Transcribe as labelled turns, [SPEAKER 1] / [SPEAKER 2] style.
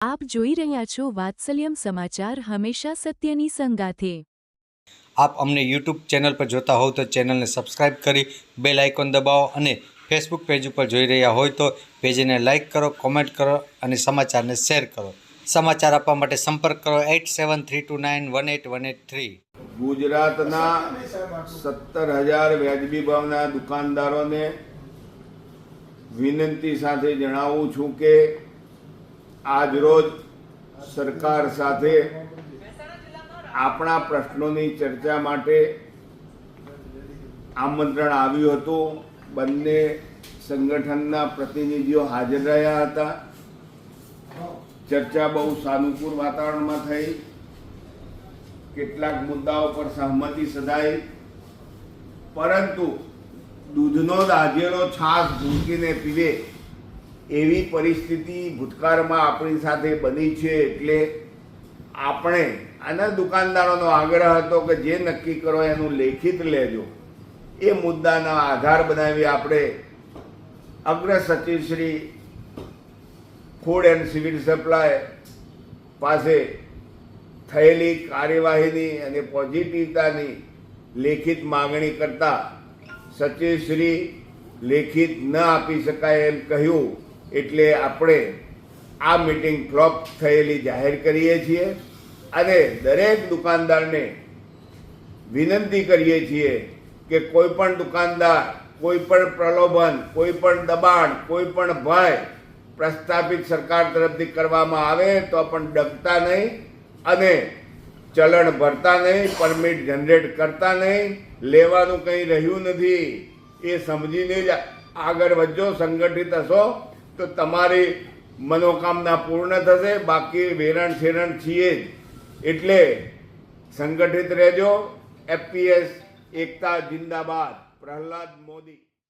[SPEAKER 1] આપ જોઈ રહ્યા છો વાત્સલ્યમ સમાચાર હંમેશા સત્યની સંગાથે.
[SPEAKER 2] આપ અમને યુટ્યુબ ચેનલ પર જોતા હોવ તો ચેનલને સબસ્ક્રાઇબ કરી બેલ આઇકોન દબાવો અને ફેસબુક પેજ ઉપર જોઈ રહ્યા હોય તો પેજને લાઇક કરો કોમેન્ટ કરો અને સમાચારને શેર કરો. સમાચાર આપવા માટે સંપર્ક કરો eight seven three two nine one eight one eight three.
[SPEAKER 3] ગુજરાતના સત્તર હજાર વ્યાજબી ભાવના દુકાનદારોને વિનંતી સાથે જણાવું છું કે આજરોજ સરકાર સાથે આપણા પ્રશ્નોની ચર્ચા માટે આમંત્રણ આવ્યું હતું. બંને સંગઠનના પ્રતિનિધિઓ હાજર રહ્યા હતા. ચર્ચા બહુ સાનુકૂળ વાતાવરણમાં થઈ. કેટલાક મુદ્દાઓ પર સહમતિ સધાઈ. પરંતુ દૂધનો દાજેલો છાશ ઝૂંકીને પીવે એવી પરિસ્થિતિ ભૂતકાળમાં આપણી સાથે બની છે એટલે આપણે આના દુકાનદારોનો આગ્રહ હતો કે જે નક્કી કરો એનું લેખિત લેજો. એ મુદ્દાના આધાર બનાવી આપણે અગ્ર સચિવ Shri food and civil supply પાસે થયેલી કાર્યવાહીની અને પોઝિટિવતાની લેખિત માગણી કરતા સચિવશ્રી લેખિત ન આપી શકાય એમ કહ્યું. એટલે આપણે આ મીટિંગ ફ્લોપ થયેલી જાહેર કરીએ છીએ અને દરેક દુકાનદારને વિનંતી કરીએ છીએ કે કોઈ પણ દુકાનદાર, કોઈ પણ પ્રલોભન, કોઈ પણ દબાણ, કોઈ પણ ભય પ્રસ્થાપિત સરકાર તરફથી કરવામાં આવે તો પણ ડગતા નહીં અને ચલણ ભરતા નહીં, પરમિટ જનરેટ કરતા નહીં, લેવાનું કંઈ રહ્યું નથી. એ સમજીને જ આગળ વધજો, સંગઠિત હશો. તો તમારી મનોકામના પૂર્ણ થશે, બાકી વેરણ છેરણ છીએ જ. એટલે સંગઠિત રહેજો. એફપીએસ એકતા જિંદાબાદ પ્રહલાદ મોદી